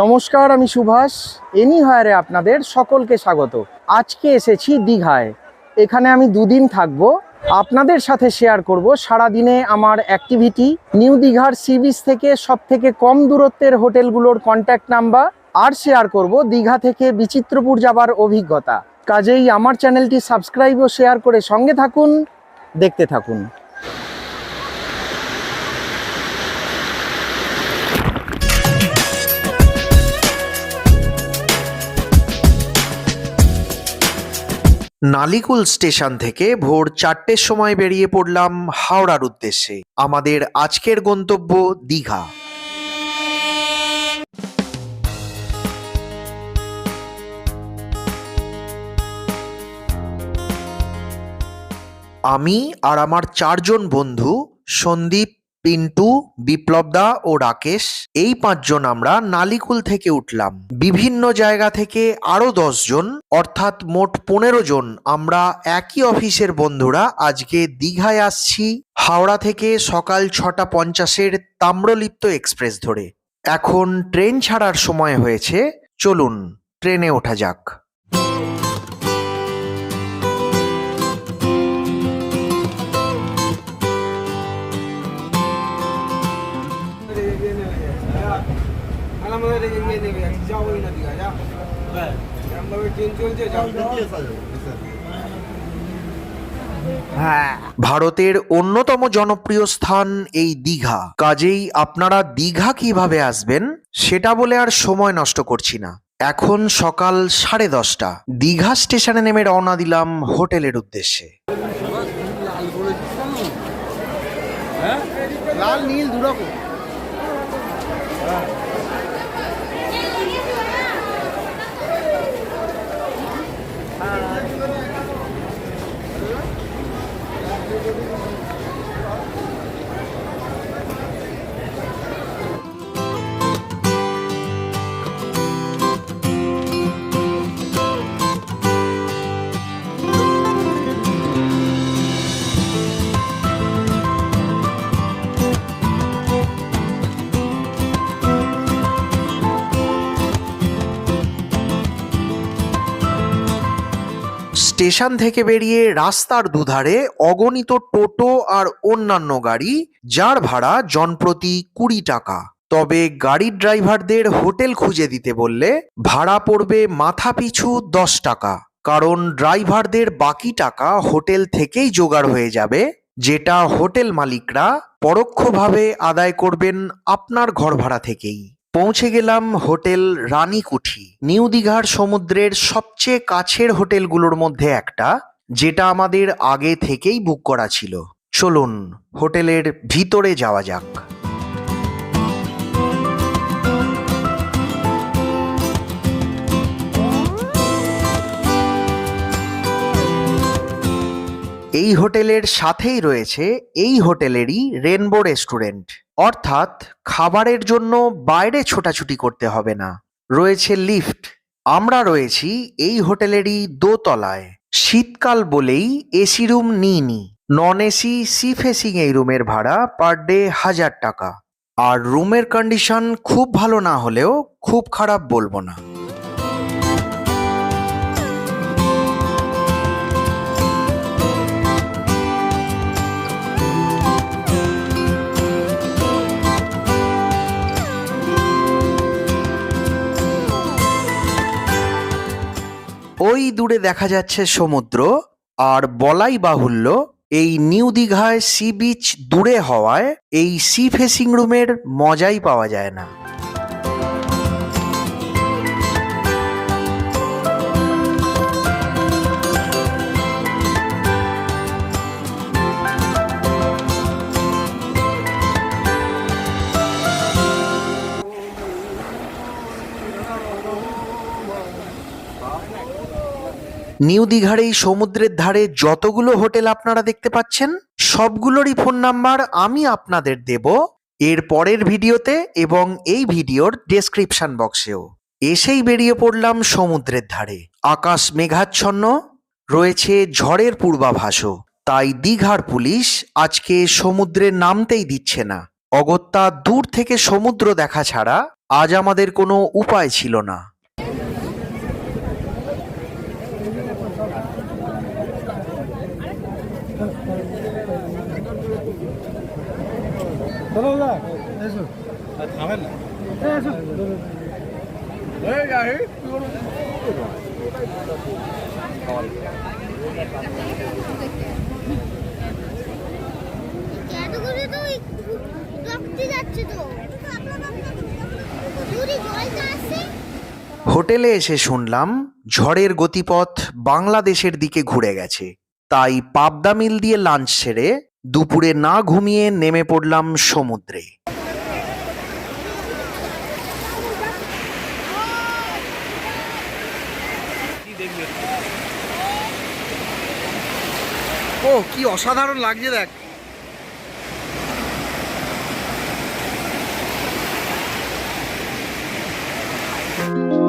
নমস্কার, আমি সুভাষ। এনি হায়ারে আপনাদের সকলকে স্বাগত। আজকে এসেছি দীঘায়। এখানে আমি দুদিন থাকব। আপনাদের সাথে শেয়ার করব সারাদিনে আমার অ্যাক্টিভিটি নিউ দীঘার সি বিচ থেকে সব থেকে কম দূরত্বের হোটেলগুলোর কন্ট্যাক্ট নাম্বার আর শেয়ার করব দীঘা থেকে বিচিত্রপুর যাবার অভিজ্ঞতা। কাজেই আমার চ্যানেলটি সাবস্ক্রাইব ও শেয়ার করে সঙ্গে থাকুন, দেখতে থাকুন। নালিকুল স্টেশন থেকে ভোর চারটের সময় বেরিয়ে পড়লাম হাওড়ার উদ্দেশ্যে। আমাদের আজকের গন্তব্য দীঘা। আমি আর আমার চারজন বন্ধু সন্দীপ পিন্টু, বিপ্লবদা ও রাকেশ, এই পাঁচজন আমরা নালিকুল থেকে উঠলাম। বিভিন্ন জায়গা থেকে আরও জন অর্থাৎ মোট পনেরো জন আমরা একই অফিসের বন্ধুরা আজকে দীঘায় আসছি হাওড়া থেকে সকাল ছটা পঞ্চাশের তাম্রলিপ্ত এক্সপ্রেস ধরে। এখন ট্রেন ছাড়ার সময় হয়েছে, চলুন, ট্রেনে ওঠা যাক। ভারতের অন্যতম জনপ্রিয় স্থান এই দীঘা। কাজেই আপনারা দীঘা কীভাবে আসবেন সেটা বলে আর সময় নষ্ট করছি না। এখন সকাল সাড়ে দশটা দীঘা স্টেশনে নেমে রওনা দিলাম হোটেলের উদ্দেশ্যে। লাল নীল দুরকম। স্টেশন থেকে বেরিয়ে রাস্তার দুধারে অগণিত টোটো আর অন্যান্য গাড়ি, যার ভাড়া জনপ্রতি কুড়ি টাকা। তবে গাড়ির ড্রাইভারদের হোটেল খুঁজে দিতে বললে, ভাড়া পড়বে মাথা পিছু দশ টাকা। কারণ ড্রাইভারদের বাকি টাকা হোটেল থেকেই জোগাড় হয়ে যাবে, যেটা হোটেল মালিকরা পরোক্ষভাবে আদায় করবেন আপনার ঘর ভাড়া থেকেই। পৌঁছে গেলাম হোটেল রানীকুঠি। নিউ দীঘার সমুদ্রের সবচেয়ে কাছের হোটেলগুলোর মধ্যে একটা, যেটা আমাদের আগে থেকেই বুক করা ছিল। চলুন, হোটেলের ভিতরে যাওয়া যাক। এই হোটেলের সাথেই রয়েছে এই হোটেলেরই রেনবো রেস্টুরেন্ট। অর্থাৎ খাবারের জন্য বাইরে ছোটাছুটি করতে হবে না। রয়েছে লিফট। আমরা রয়েছি এই হোটেলেরই দোতলায়। শীতকাল বলেই এসি রুম নিইনি। নন এসি সি ফেসিং এই রুমের ভাড়া পার ডে হাজার টাকা। আর রুমের কন্ডিশন খুব ভালো না হলেও খুব খারাপ বলব না। ওই দূরে দেখা যাচ্ছে সমুদ্র আর বলাই বাহুল্য এই নিউ দীঘায় সি বিচ দূরে হওয়ায় এই সি ফেসিং রুমের মজাই পাওয়া যায় না। নিউ দীঘার এই সমুদ্রের ধারে যতগুলো হোটেল আপনারা দেখতে পাচ্ছেন, সবগুলোরই ফোন নাম্বার আমি আপনাদের দেব এর পরের ভিডিওতে এবং এই ভিডিওর ডেসক্রিপশন বক্সেও এসেই বেরিয়ে পড়লাম সমুদ্রের ধারে। আকাশ মেঘাচ্ছন্ন, রয়েছে ঝড়ের পূর্বাভাসও। তাই দীঘার পুলিশ আজকে সমুদ্রে নামতেই দিচ্ছে না। অগত্যা দূর থেকে সমুদ্র দেখা ছাড়া আজ আমাদের কোনো উপায় ছিল না ক্যাটাগরি তো ওই রক্তে যাচ্ছে তো যদি জলটা আসে হোটেলে এসে শুনলাম ঝড়ের গতিপথ বাংলাদেশের দিকে ঘুরে গেছে। তাই পাবদা মিল দিয়ে লাঞ্চ সেরে দুপুরে না ঘুমিয়ে নেমে পড়লাম সমুদ্রে। ও কি অসাধারণ লাগছে দেখ। কত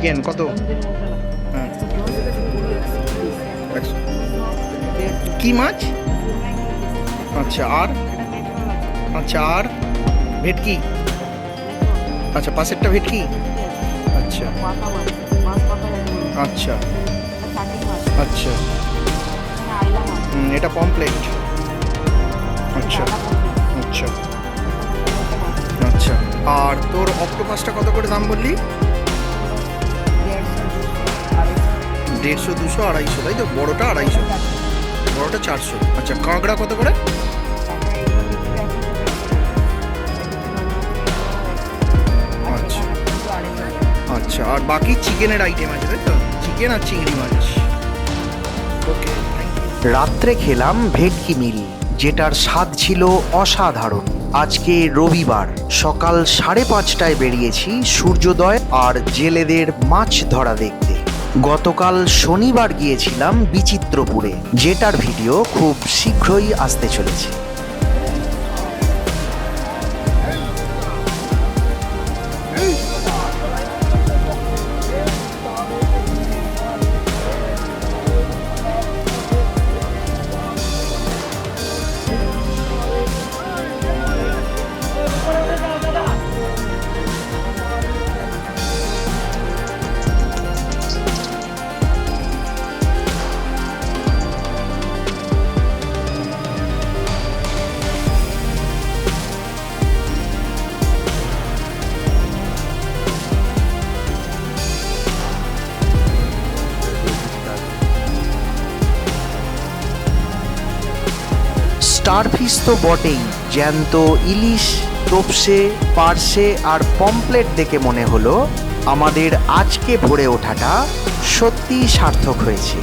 চিকেন কত? হ্যাঁ। কি মাছ? আচ্ছা আর? আচ্ছা আর ভেটকি? আচ্ছা পাশেরটা ভেটকি? আচ্ছা। আচ্ছা। আচ্ছা। এটা পমপ্লেট আচ্ছা। আচ্ছা। আচ্ছা। আর তোর অক্টোপাসটা কত করে দাম বললি? দেড়শো, দুশো, আড়াইশো, তাই তো? বড়োটা আড়াইশো। বড়োটা চারশো। আচ্ছা কাঁকড়া কত করে? আচ্ছা। আচ্ছা আর বাকি চিকেনের আইটেম আছে, তাই তো? চিকেন আর চিংড়ি মাছ। ওকে রাত্রে খেলাম ভেটকি মিল, যেটার স্বাদ ছিল অসাধারণ। আজকে রবিবার, সকাল সাড়ে পাঁচটায় বেরিয়েছি সূর্যোদয় আর জেলেদের মাছ ধরা দেখতে। গতকাল শনিবার গিয়েছিলাম বিচিত্রপুরে যেটার ভিডিও খুব শীঘ্রই আসতে চলেছে। স্টার ফিশ তো বটেই জ্যান্ত ইলিশ তোপসে পার্সে আর পমপ্লেট দেখে মনে হলো আমাদের আজকে ভরে ওঠাটা সত্যিই সার্থক হয়েছে।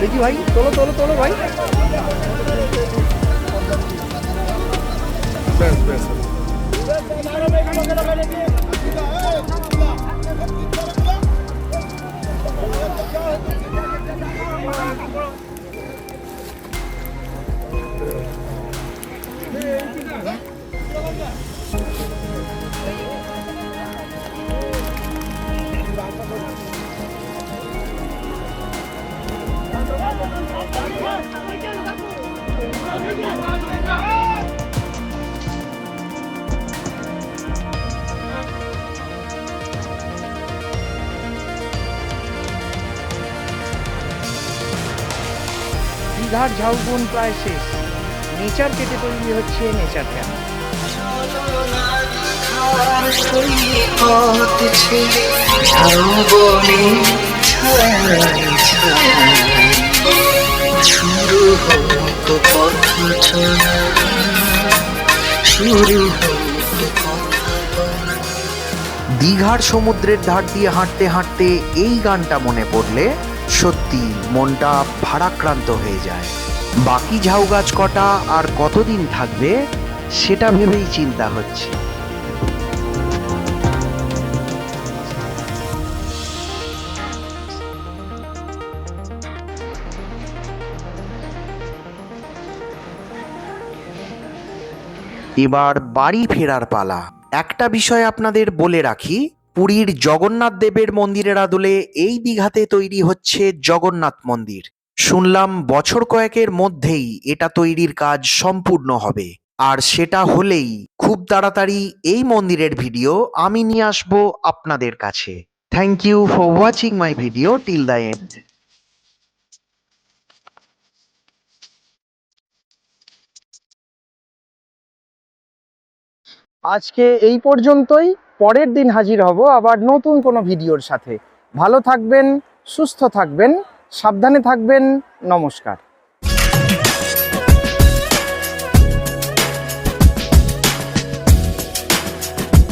দেখি ভাই তোলো তোলো তোলো ভাই। Thank you. দীঘার ঝাউবন প্রায় শেষ। নেচার কেটে তৈরি হচ্ছে নেচার ক্যাম্প দীঘার সমুদ্রের ধার দিয়ে হাঁটতে হাঁটতে এই গানটা মনে পড়লে সত্যি মনটা ভারাক্রান্ত হয়ে যায়। বাকি ঝাউ গাছ কটা আর কতদিন থাকবে, সেটা ভেবেই চিন্তা হচ্ছে। এবার বাড়ি ফেরার পালা। একটা বিষয় আপনাদের বলে রাখি পুরীর জগন্নাথ দেবের মন্দিরের আদলে এই দীঘাতে তৈরি হচ্ছে জগন্নাথ মন্দির। শুনলাম বছর কয়েকের মধ্যেই এটা তৈরির কাজ সম্পূর্ণ হবে। আর সেটা হলেই খুব তাড়াতাড়ি এই মন্দিরের ভিডিও আমি নিয়ে আসব আপনাদের কাছে। Thank you for watching my video till the end আজকে এই পর্যন্তই। পরের দিন হাজির হব আবার নতুন কোনো ভিডিওর সাথে। ভালো থাকবেন, সুস্থ থাকবেন, সাবধানে থাকবেন, নমস্কার।